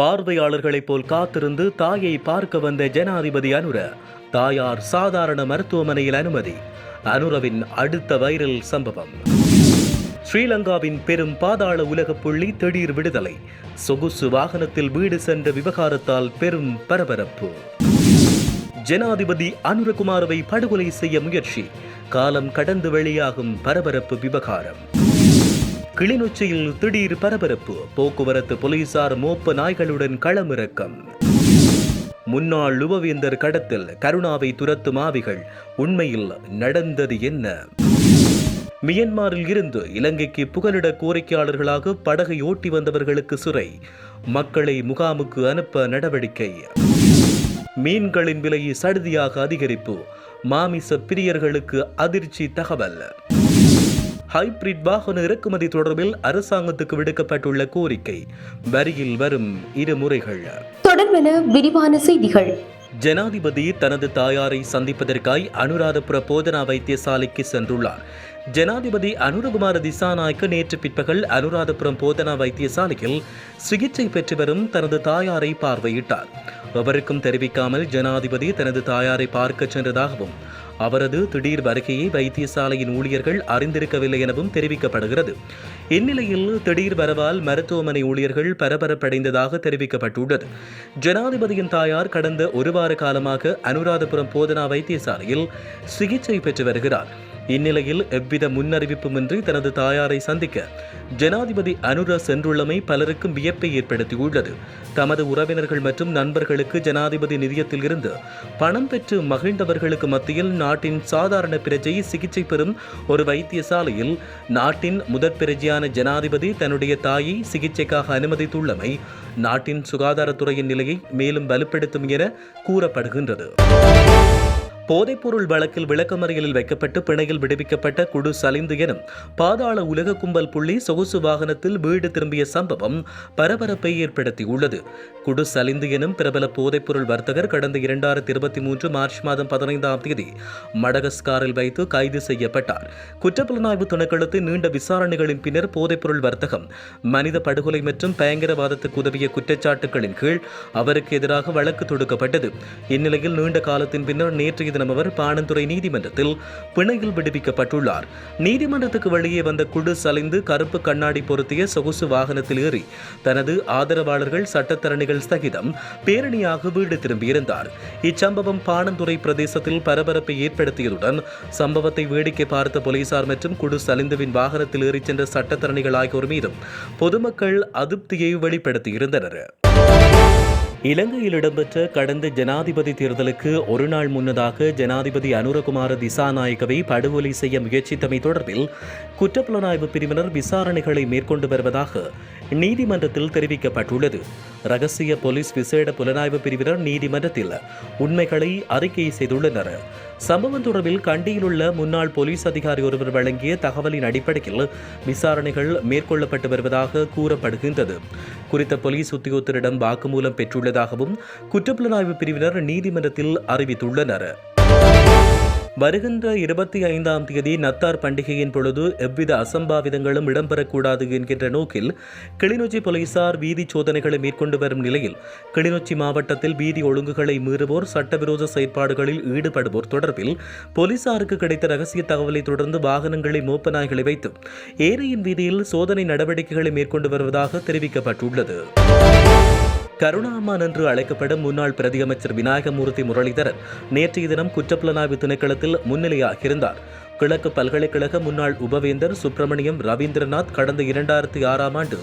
பார்வையாளர்களைப் போல் காத்திருந்து தாயை பார்க்க வந்த ஜனாதிபதி அனுர தாயார் சாதாரண மருத்துவமனையில் அனுமதி. அனுரவின் அடுத்த வைரல் சம்பவம். ஸ்ரீலங்காவின் பெரும் பாதாள உலக புள்ளி திடீர் விடுதலை. சொகுசு வாகனத்தில் வீடு சென்ற விவகாரத்தால் பெரும் பரபரப்பு. ஜனாதிபதி அனுரகுமாரவை படுகொலை செய்ய முயற்சி. காலம் கடந்து வெளியாகும் பரபரப்பு விவகாரம். கிளிநொச்சியில் திடீர் பரபரப்பு. போக்குவரத்து போலீசார் மோப்ப நாய்களுடன் களமிறக்கம். முன்னாள் உபவேந்தர் கடத்தில் கருணாவை துரத்தும் ஆவிகள். உண்மையில் நடந்தது என்ன? மியன்மாரில் இருந்து இலங்கைக்கு புகலிட கோரிக்கையாளர்களாக படகை ஓட்டி வந்தவர்களுக்கு சிறை. மக்களை முகாமுக்கு அனுப்ப நடவடிக்கை. மீன்களின் விலை சடுதியாக அதிகரிப்பு. மாமிச பிரியர்களுக்கு அதிர்ச்சி தகவல். ஹைபிரிட் வாகன இறக்குமதி தொடர்பில் அரசாங்கத்துக்கு விடுக்கப்பட்டுள்ள கோரிக்கை. வரியில் வரும் இரு முறைகள் தொடர்பென விரிவான செய்திகள். ஜனாதிபதி தனது தாயாரை சந்திப்பதற்காய் அனுராதபுர போதனா வைத்தியசாலைக்கு சென்றுள்ளார். ஜனாதிபதி அனுரகுமார திசாநாயக்க நேற்று பிற்பகல் அனுராதபுரம் போதனா வைத்தியசாலையில் சிகிச்சை பெற்று வரும் தனது தாயாரை பார்வையிட்டார். எவருக்கும் தெரிவிக்காமல் ஜனாதிபதி தனது தாயாரை பார்க்கச் சென்றதாகவும் அவரது திடீர் வருகையை வைத்தியசாலையின் ஊழியர்கள் அறிந்திருக்கவில்லை எனவும் தெரிவிக்கப்படுகிறது. இந்நிலையில் திடீர் வரவால் மருத்துவமனை ஊழியர்கள் பரபரப்படைந்ததாக தெரிவிக்கப்பட்டுள்ளது. ஜனாதிபதியின் தாயார் கடந்த ஒரு வார காலமாக அனுராதபுரம் போதனா வைத்தியசாலையில் சிகிச்சை பெற்று வருகிறார். இந்நிலையில் எவ்வித முன்னறிவிப்புமின்றி தனது தாயாரை சந்திக்க ஜனாதிபதி அனுர சென்றுள்ளமை பலருக்கும் வியப்பை ஏற்படுத்தியுள்ளது. தமது உறவினர்கள் மற்றும் நண்பர்களுக்கு ஜனாதிபதி நிதியத்தில் இருந்து பணம் பெற்று மகிழ்ந்தவர்களுக்கு மத்தியில் நாட்டின் சாதாரண பிரஜை சிகிச்சை பெறும் ஒரு வைத்தியசாலையில் நாட்டின் முதற் பிரஜையான ஜனாதிபதி தன்னுடைய தாயை சிகிச்சைக்காக அனுமதித்துள்ளமை நாட்டின் சுகாதாரத்துறையின் நிலையை மேலும் வலுப்படுத்தும் என கூறப்படுகின்றது. போதைப்பொருள் வழக்கில் விளக்கமறியலில் வைக்கப்பட்டு பிணையில் விடுவிக்கப்பட்ட குடு சலிந்து எனும் பாதாள உலக கும்பல் புள்ளி சொகுசு வாகனத்தில் வீடு திரும்பிய சம்பவம் பரபரப்பை ஏற்படுத்தியுள்ளது. குடு சலிந்து எனும் பிரபல போதைப்பொருள் வர்த்தகர் கடந்த இரண்டாயிரத்தி இருபத்தி மூன்று மார்ச் மாதம் பதினைந்தாம் தேதி மடகஸ்காரில் வைத்து கைது செய்யப்பட்டார். குற்றப்புலனாய்வு திணைக்களத்தின் நீண்ட விசாரணைகளின் பின்னர் போதைப்பொருள் வர்த்தகம் மனித படுகொலை மற்றும் பயங்கரவாதத்துக்கு உதவிய குற்றச்சாட்டுகளின் கீழ் அவருக்கு எதிராக வழக்கு தொடுக்கப்பட்டது. இந்நிலையில் நீண்ட காலத்தின் பின்னர் நேற்றைய தினம் அவர் பாணந்துறை நீதிமன்றத்தில் பிணையில் விடுவிக்கப்பட்டுள்ளார். நீதிமன்றத்துக்கு வெளியே வந்த குழு சலிந்து கருப்பு கண்ணாடி பொருத்திய சொகுசு வாகனத்தில் ஏறி தனது ஆதரவாளர்கள் சட்டத்தரணிகள் சகிதம் பேரணியாக வீடு திரும்பியிருந்தார். இச்சம்பவம் பாணந்துறை பிரதேசத்தில் பரபரப்பை ஏற்படுத்தியதுடன் சம்பவத்தை வேடிக்கை பார்த்த போலீசார் மற்றும் குழு சலிந்துவின் வாகனத்தில் ஏறிச் சென்ற சட்டத்தரணிகள் ஆகியோர் மீதும் பொதுமக்கள் அதிருப்தியை வெளிப்படுத்தியிருந்தனர். இலங்கையில் இடம்பெற்ற கடந்த ஜனாதிபதி தேர்தலுக்கு ஒரு நாள் முன்னதாக ஜனாதிபதி அனுரகுமார திசாநாயகவை படுகொலை செய்ய முயற்சித்தமை தொடர்பில் குற்றப்புலனாய்வு பிரிவினர் விசாரணைகளை மேற்கொண்டு வருவதாக நீதிமன்றத்தில் தெரிவிக்கப்பட்டுள்ளது. ரகசிய போலீஸ் விசேட புலனாய்வு பிரிவினர் நீதிமன்றத்தில் உண்மைகளை அறிக்கை செய்துள்ளனர். சம்பவம் தொடர்பில் கண்டியிலுள்ள முன்னாள் போலீஸ் அதிகாரி ஒருவர் வழங்கிய தகவலின் அடிப்படையில் விசாரணைகள் மேற்கொள்ளப்பட்டு வருவதாக கூறப்படுகின்றது. குறித்த போலீஸ் உத்தியோகத்தரிடம் வாக்குமூலம் பெற்றுள்ளதாகவும் குற்றப்புலனாய்வு பிரிவினர் நீதிமன்றத்தில் அறிவித்துள்ளனர். வருகின்ற இருபத்தி ஐந்தாம் தேதி நத்தார் பண்டிகையின் பொழுது எவ்வித அசம்பாவிதங்களும் இடம்பெறக்கூடாது என்கின்ற நோக்கில் கிளிநொச்சி போலீசார் வீதி சோதனைகளை மேற்கொண்டு வரும் நிலையில் கிளிநொச்சி மாவட்டத்தில் வீதி ஒழுங்குகளை மீறுவோர் சட்டவிரோத செயற்பாடுகளில் ஈடுபடுவோர் தொடர்பில் போலீசாருக்கு கிடைத்த ரகசிய தகவலை தொடர்ந்து வாகனங்களை மோப்பநாய்களை வைத்து ஏரியின் வீதியில் சோதனை நடவடிக்கைகளை மேற்கொண்டு வருவதாக தெரிவிக்கப்பட்டுள்ளது. கருணாமான் என்று அழைக்கப்படும் முன்னாள் பிரதியமைச்சர் விநாயகமூர்த்தி முரளிதரன் நேற்றைய தினம் குற்றப்புலனாய்வு திணைக்களத்தில் முன்னிலையாகியிருந்தார். கிழக்கு பல்கலைக்கழக முன்னாள் உபவேந்தர் சுப்பிரமணியம் ரவீந்திரநாத் கடந்த இரண்டாயிரத்தி ஆறாம் ஆண்டு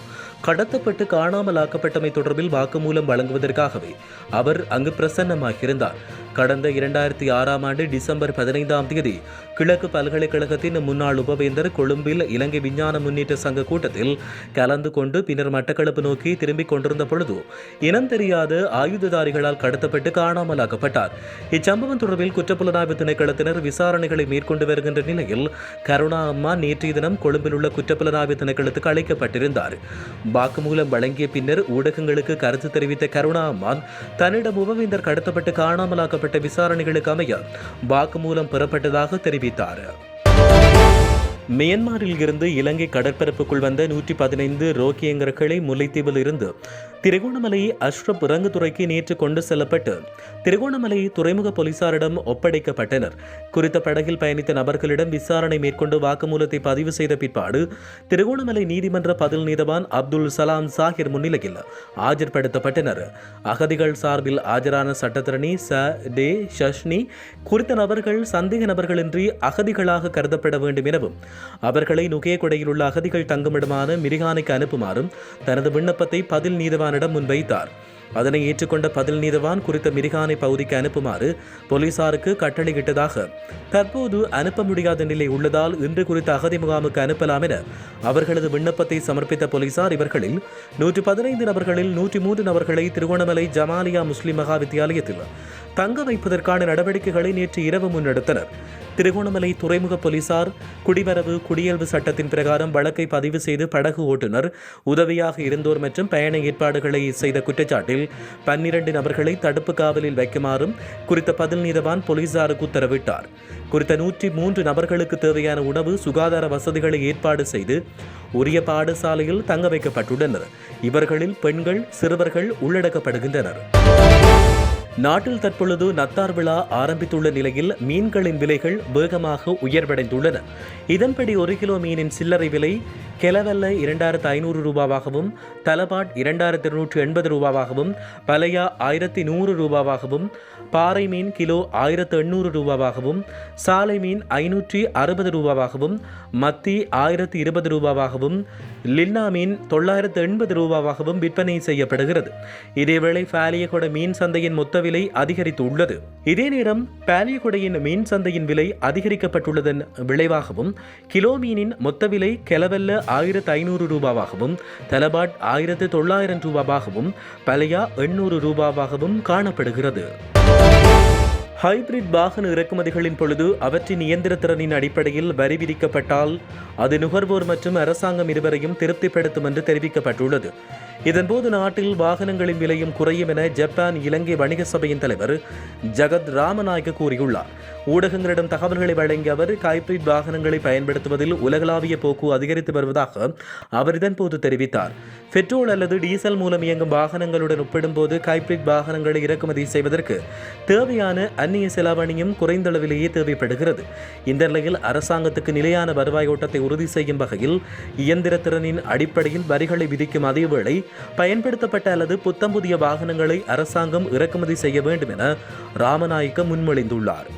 கடத்தப்பட்டு காணாமலாக்கப்பட்டமை தொடர்பில் வாக்குமூலம் வழங்குவதற்காகவே அவர் அங்கு பிரசன்னமாகியிருந்தார். கடந்த இரண்டாயிரத்தி ஆறாம் ஆண்டு டிசம்பர் பதினைந்தாம் தேதி கிழக்கு பல்கலைக்கழகத்தின் முன்னாள் உபவேந்தர் கொழும்பில் இலங்கை விஞ்ஞான முன்னேற்ற சங்க கூட்டத்தில் கலந்து கொண்டு பின்னர் மட்டக்களப்பு நோக்கி திரும்பிக் கொண்டிருந்த பொழுது இனம் தெரியாத ஆயுததாரிகளால் கடத்தப்பட்டு காணாமலாக்கப்பட்டார். இச்சம்பவம் தொடர்பில் குற்றப்புலனாய்வு திணைக்களத்தினர் விசாரணைகளை மேற்கொண்டு வருகின்ற நிலையில் கருணா அம்மா நேற்றைய தினம் கொழும்பில் உள்ள குற்றப்புலனாய்வு திணைக்களத்துக்கு அழைக்கப்பட்டிருந்தார். வாக்குமூலம் வழங்கிய பின்னர் ஊடகங்களுக்கு கருத்து தெரிவித்த கருணா அம்மான் தன்னிடம் உபவேந்தர் கடத்தப்பட்டு காணாமலாக்கப்பட்ட விசாரணைகளுக்கு அமைய வாக்குமூலம் பெறப்பட்டதாக தெரிவித்தார். மியன்மாரில் இருந்து இலங்கை கடற்பரப்புக்குள் வந்த நூற்றி பதினைந்து ரோக்கியங்கர்களை முல்லைத்தீவில் இருந்து திருகோணமலை அஷ்ரப் இறங்குதுறைக்கு நேற்று கொண்டு செல்லப்பட்டு திருகோணமலை துறைமுக போலீசாரிடம் ஒப்படைக்கப்பட்டனர். குறித்த படகில் பயணித்த நபர்களிடம் விசாரணை மேற்கொண்டு வாக்குமூலத்தை பதிவு செய்த பிற்பாடு திருகோணமலை நீதிமன்ற பதில் நீதவான் அப்துல் சலாம் சாஹிர் முன்னிலையில் ஆஜர்படுத்தப்பட்டனர். அகதிகள் சார்பில் ஆஜரான சட்டத்திரணி ச. டே. ஷஷ்னி குறித்த நபர்கள் சந்தேக நபர்களின்றி அகதிகளாக கருதப்பட வேண்டும் எனவும் அவர்களை நுகேகொடையில் உள்ள அகதிகள் தங்குமிடமான மிரிகானைக்கு அனுப்புமாறும் தனது விண்ணப்பத்தை பதில் நீதவான் மிரிகானிடம் முன்வைத்தார். அதனை ஏற்றுக்கொண்ட பதில் நீதவான் குறித்த மிரிகானை பகுதிக்கு அனுப்புமாறு போலீசாருக்கு கட்டளையிட்டதாக தற்போது அனுப்ப முடியாத நிலை உள்ளதால் இன்று குறித்த அகதி முகாமுக்கு அனுப்பலாம் என அவர்களது விண்ணப்பத்தை சமர்ப்பித்த போலீசார் இவர்களில் நூற்றி பதினைந்து நபர்களில் நூற்றி மூன்று நபர்களை திருகோணமலை ஜமாலியா முஸ்லிம் மகா வித்தியாலயத்தில் தங்க வைப்பதற்கான நடவடிக்கைகளை நேற்று இரவு முன்னெடுத்தனர். திருகோணமலை துறைமுக போலீசார் குடிவரவு குடியல்வு சட்டத்தின் பிரகாரம் வழக்கை பதிவு செய்து படகு ஓட்டுநர் உதவியாக இருந்தோர் மற்றும் பயண ஏற்பாடுகளை செய்த குற்றச்சாட்டில் பன்னிரண்டு நபர்களை தடுப்பு காவலில் வைக்குமாறும் குறித்த பதில் நீதவான் போலீசாருக்கு உத்தரவிட்டார். குறித்த நூற்றி மூன்று நபர்களுக்கு தேவையான உணவு சுகாதார வசதிகளை ஏற்பாடு செய்து உரிய பாடசாலையில் தங்க வைக்கப்பட்டுள்ளனர். இவர்களில் பெண்கள் சிறுவர்கள் உள்ளடக்கப்படுகின்றனர். நாட்டில் தற்பொழுது நத்தார் விழா ஆரம்பித்துள்ள நிலையில் மீன்களின் விலைகள் வேகமாக உயர்வடைந்துள்ளன. இதன்படி ஒரு கிலோ மீனின் சில்லறை விலை கெலவெல்ல இரண்டாயிரத்து ஐநூறு ரூபாவாகவும் தலபாட் இரண்டாயிரத்து இருநூற்று எண்பது ரூபாவாகவும் பலையா ஆயிரத்தி நூறு ரூபாவாகவும் பாறை மீன் கிலோ ஆயிரத்து எண்ணூறு ரூபாவாகவும் சாலை மீன் ஐநூற்றி அறுபது ரூபாவாகவும் மத்தி ஆயிரத்தி இருபது ரூபாவாகவும் லின்னா மீன் தொள்ளாயிரத்து எண்பது ரூபாவாகவும் விற்பனை செய்யப்படுகிறது. இதேவேளை பாலியகொட மீன் சந்தையின் மொத்த விலை அதிகரித்து உள்ளது. இதே நேரம் பாலியகொடையின் மீன் சந்தையின் விலை அதிகரிக்கப்பட்டுள்ளதன் விளைவாகவும் கிலோ மீனின் மொத்த விலை கெலவெல்ல ஆயிரத்து ஐநூறு ரூபாவாகவும் தலபாட் ஆயிரத்து தொள்ளாயிரம் ரூபாவாகவும் பலையா எண்ணூறு ரூபாவாகவும் காணப்படுகிறது. ஹைபிரிட் வாகன இறக்குமதிகளின் பொழுது அவற்றின் இயந்திரத்திறனின் அடிப்படையில் வரி விதிக்கப்பட்டால் அது நுகர்வோர் மற்றும் அரசாங்கம் இருவரையும் திருப்திப்படுத்தும் என்று தெரிவிக்கப்பட்டுள்ளது. இதன்போது நாட்டில் வாகனங்களின் விலையும் குறையும் என ஜப்பான் இலங்கை வணிக சபையின் தலைவர் ஜகத் ராமநாயக்க கூறியுள்ளார். ஊடகங்களிடம் தகவல்களை வழங்கிய அவர் ஹைபிரிட் வாகனங்களை பயன்படுத்துவதில் உலகளாவிய போக்கு அதிகரித்து வருவதாக அவர் இதன்போது தெரிவித்தார். பெட்ரோல் அல்லது டீசல் மூலம் இயங்கும் வாகனங்களுடன் ஒப்பிடும்போது ஹைபிரிட் வாகனங்களை இறக்குமதி செய்வதற்கு தேவையான அந்நிய செலாவணியும் குறைந்த அளவிலேயே தேவைப்படுகிறது. இந்த நிலையில் அரசாங்கத்துக்கு நிலையான வருவாய் ஓட்டத்தை உறுதி செய்யும் வகையில் இயந்திரத்திறனின் அடிப்படையில் வரிகளை விதிக்கும் அதேவேளை பயன்படுத்தப்பட்ட அல்லது புத்தம் புதிய வாகனங்களை அரசாங்கம் இறக்குமதி செய்ய வேண்டும் என ராமநாயக்க முன்மொழிந்துள்ளார்.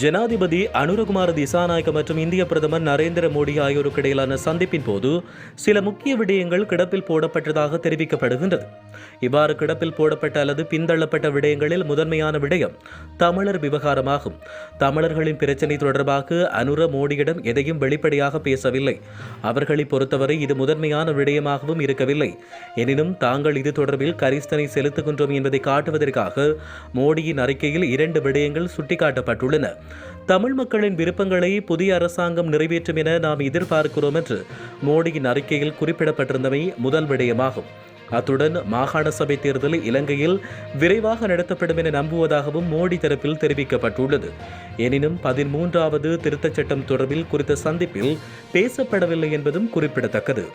ஜனாதிபதி அனுரகுமார திசாநாயக்க மற்றும் இந்திய பிரதமர் நரேந்திர மோடி ஆகியோருக்கு இடையிலான சந்திப்பின் போது சில முக்கிய விடயங்கள் கிடப்பில் போடப்பட்டதாக தெரிவிக்கப்படுகின்றது. இவ்வாறு கிடப்பில் போடப்பட்ட அல்லது பின்தள்ளப்பட்ட விடயங்களில் முதன்மையான விடயம் தமிழர் விவகாரமாகும். தமிழர்களின் பிரச்சினை தொடர்பாக அனுர மோடியிடம் எதையும் வெளிப்படையாக பேசவில்லை. அவர்களை பொறுத்தவரை இது முதன்மையான விடயமாகவும் இருக்கவில்லை. எனினும் தாங்கள் இது தொடர்பில் கரிஸ்தனை செலுத்துகின்றோம் என்பதை காட்டுவதற்காக மோடியின் அறிக்கையில் இரண்டு விடயங்கள் சுட்டிக்காட்டப்பட்டுள்ளன. தமிழ் மக்களின் விருப்பங்களை புதிய அரசாங்கம் நிறைவேற்றும் என நாம் எதிர்பார்க்கிறோம் என்று மோடியின் அறிக்கையில் குறிப்பிடப்பட்டிருந்தமை முதல் விடயமாகும். அத்துடன் மாகாண சபை தேர்தல் இலங்கையில் விரைவாக நடத்தப்படும் என நம்புவதாகவும் மோடி தரப்பில் தெரிவிக்கப்பட்டுள்ளது. எனினும் பதிமூன்றாவது திருத்தச் சட்டம் தொடர்பில் குறித்த சந்திப்பில் பேசப்படவில்லை என்பதும் குறிப்பிடத்தக்கது.